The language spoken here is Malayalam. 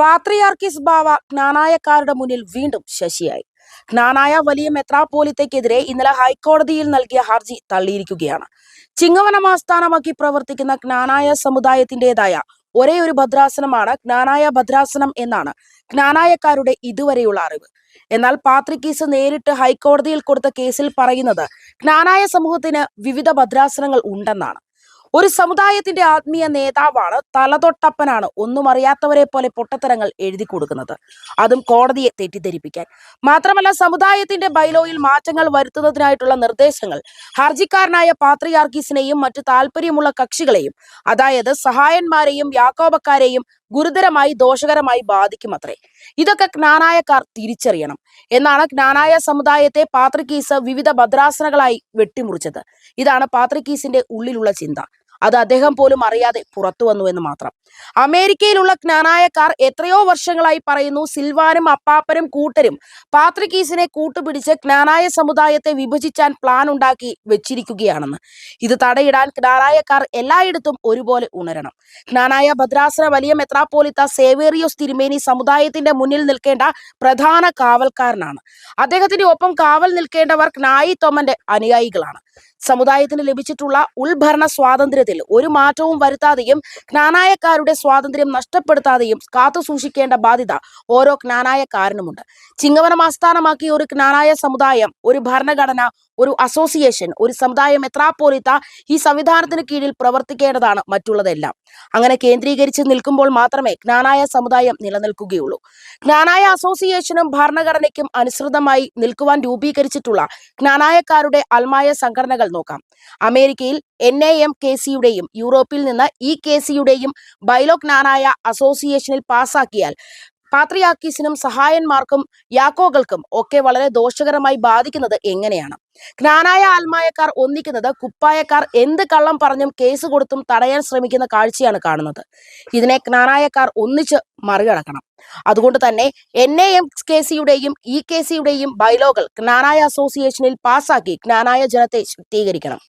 പാത്രിയാർക്കിസ് ബാവ ജ്ഞാനായക്കാരുടെ മുന്നിൽ വീണ്ടും ശശിയായി. ജ്ഞാനായ വലിയ മെത്രാപോലിത്തയ്ക്കെതിരെ ഇന്നലെ ഹൈക്കോടതിയിൽ നൽകിയ ഹർജി തള്ളിയിരിക്കുകയാണ്. ചിങ്ങവനം ആസ്ഥാനമാക്കി പ്രവർത്തിക്കുന്ന ജ്ഞാനായ സമുദായത്തിന്റേതായ ഒരേ ഒരു ഭദ്രാസനമാണ് ജ്ഞാനായ ഭദ്രാസനം എന്നാണ് ജ്ഞാനായക്കാരുടെ ഇതുവരെയുള്ള അറിവ്. എന്നാൽ പാത്രിക്കീസ് നേരിട്ട് ഹൈക്കോടതിയിൽ കൊടുത്ത കേസിൽ പറയുന്നത് ജ്ഞാനായ സമൂഹത്തിന് വിവിധ ഭദ്രാസനങ്ങൾ ഉണ്ടെന്നാണ്. ഒരു സമുദായത്തിന്റെ ആത്മീയ നേതാവാണ് തലതൊട്ടപ്പനാണ്. ഒന്നും അറിയാത്തവരെ പോലെ പൊട്ടത്തരങ്ങൾ എഴുതി കൊടുക്കുന്നത്. അതും കോടതിയെ തെറ്റിദ്ധരിപ്പിക്കാൻ. മാത്രമല്ല സമുദായത്തിന്റെ ബൈലോയിൽ മാറ്റങ്ങൾ വരുത്തുന്നതിനായിട്ടുള്ള നിർദ്ദേശങ്ങൾ ഹർജിക്കാരനായ പാത്രിയാർക്കീസിനെയും മറ്റു താല്പര്യമുള്ള കക്ഷികളെയും അതായത് സഹായന്മാരെയും യാക്കോബക്കാരെയും ഗുരുതരമായി ദോഷകരമായി ബാധിക്കും അത്രേ ഇതൊക്കെ ജ്ഞാനായക്കാർ തിരിച്ചറിയണം. എന്നാണ് ജ്ഞാനായ സമുദായത്തെ പാത്രികീസ് വിവിധ ഭദ്രാസനകളായി വെട്ടിമുറിച്ചത്. ഇതാണ് പാത്രികീസിന്റെ ഉള്ളിലുള്ള ചിന്ത. അത് അദ്ദേഹം പോലും അറിയാതെ പുറത്തു വന്നു എന്ന് മാത്രം. അമേരിക്കയിലുള്ള ജ്ഞാനായക്കാർ എത്രയോ വർഷങ്ങളായി പറയുന്നു സിൽവാനും അപ്പാപ്പനും കൂട്ടരും പാത്രിക്കീസിനെ കൂട്ടുപിടിച്ച് ജ്ഞാനായ സമുദായത്തെ വിഭജിക്കാൻ പ്ലാൻ ഉണ്ടാക്കി വെച്ചിരിക്കുകയാണെന്ന്. ഇത് തടയിടാൻ ജ്ഞാനായക്കാർ എല്ലായിടത്തും ഒരുപോലെ ഉണരണം. ജ്ഞാനായ ഭദ്രാസന വലിയ മെത്രാപ്പോലിത്ത സേവേറിയോസ് തിരുമേനി സമുദായത്തിന്റെ മുന്നിൽ നിൽക്കേണ്ട പ്രധാന കാവൽക്കാരനാണ്. അദ്ദേഹത്തിന്റെ ഒപ്പം കാവൽ നിൽക്കേണ്ടവർ നായി തൊമ്മന്റെ അനുയായികളാണ്. സമുദായത്തിന് ലഭിച്ചിട്ടുള്ള ഉൾഭരണ സ്വാതന്ത്ര്യത്തിൽ ഒരു മാറ്റവും വരുത്താതെയും ജ്ഞാനായക്കാരുടെ സ്വാതന്ത്ര്യം നഷ്ടപ്പെടുത്താതെയും കാത്തു സൂക്ഷിക്കേണ്ട ബാധ്യത ഓരോ ജ്ഞാനായക്കാരനുമുണ്ട്. ചിങ്ങവനം ആസ്ഥാനമാക്കിയ ഒരു ജ്ഞാനായ സമുദായം ഒരു ഭരണഘടന ഒരു അസോസിയേഷൻ ഒരു സമുദായം എത്രാപ്പോലിത്ത ഈ സംവിധാനത്തിന് കീഴിൽ പ്രവർത്തിക്കേണ്ടതാണ് മറ്റുള്ളതെല്ലാം. അങ്ങനെ കേന്ദ്രീകരിച്ച് നിൽക്കുമ്പോൾ മാത്രമേ ജ്ഞാനായ സമുദായം നിലനിൽക്കുകയുള്ളൂ. ജ്ഞാനായ അസോസിയേഷനും ഭരണഘടനയ്ക്കും അനുസൃതമായി നിൽക്കുവാൻ രൂപീകരിച്ചിട്ടുള്ള ജ്ഞാനായക്കാരുടെ അൽമായ സംഘടനകൾ നോക്കാം. അമേരിക്കയിൽ എൻ എ എം കെ സിയുടെയും യൂറോപ്പിൽ നിന്ന് ഇ കെ സിയുടെയും ബൈലോക് ജ്ഞാനായ അസോസിയേഷനിൽ പാസാക്കിയാൽ പാത്രിയാക്കീസിനും സഹായന്മാർക്കും യാക്കോകൾക്കും ഒക്കെ വളരെ ദോഷകരമായി ബാധിക്കുന്നത് എങ്ങനെയാണ്? ജ്ഞാനായ ആത്മായക്കാർ ഒന്നിക്കുന്നത് കുപ്പായക്കാർ എന്ത് കള്ളം പറഞ്ഞും കേസ് കൊടുത്തും തടയാൻ ശ്രമിക്കുന്ന കാഴ്ചയാണ് കാണുന്നത്. ഇതിനെ ജ്ഞാനായക്കാർ ഒന്നിച്ച് മറികടക്കണം. അതുകൊണ്ട് തന്നെ എൻ എ എം കെ സിയുടെയും ഇ കെ സിയുടെയും ബൈലോകൾ ജ്ഞാനായ അസോസിയേഷനിൽ പാസാക്കി ജ്ഞാനായ ജനത്തെ ശക്തീകരിക്കണം